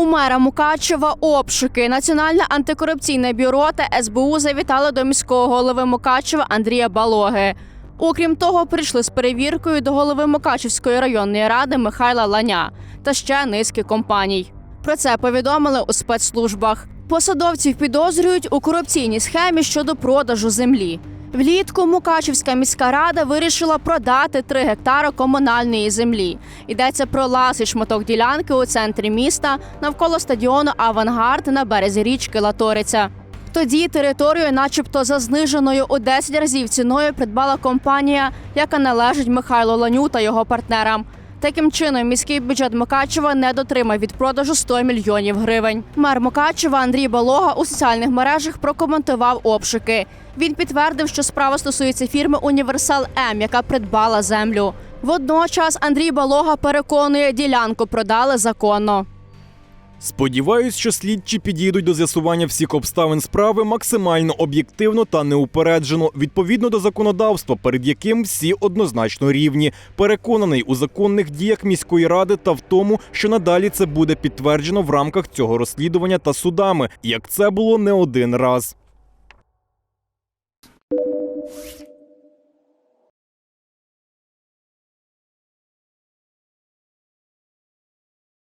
У мера Мукачева обшуки. Національне антикорупційне бюро та СБУ завітали до міського голови Мукачева Андрія Балоги. Окрім того, прийшли з перевіркою до голови Мукачевської районної ради Михайла Ланя та ще низки компаній. Про це повідомили у спецслужбах. Посадовців підозрюють у корупційній схемі щодо продажу землі. Влітку Мукачівська міська рада вирішила продати 3 гектари комунальної землі. Йдеться про ласий шматок ділянки у центрі міста навколо стадіону Авангард на березі річки Латориця. Тоді територію, начебто за зниженою у 10 разів ціною, придбала компанія, яка належить Михайлу Ланю та його партнерам. Таким чином, міський бюджет Мукачева не дотримав від продажу 100 мільйонів гривень. Мер Мукачева Андрій Балога у соціальних мережах прокоментував обшуки. Він підтвердив, що справа стосується фірми Універсал М, яка придбала землю. Водночас Андрій Балога переконує, ділянку продали законно. Сподіваюсь, що слідчі підійдуть до з'ясування всіх обставин справи максимально об'єктивно та неупереджено, відповідно до законодавства, перед яким всі однозначно рівні. Переконаний у законних діях міської ради та в тому, що надалі це буде підтверджено в рамках цього розслідування та судами, як це було не один раз.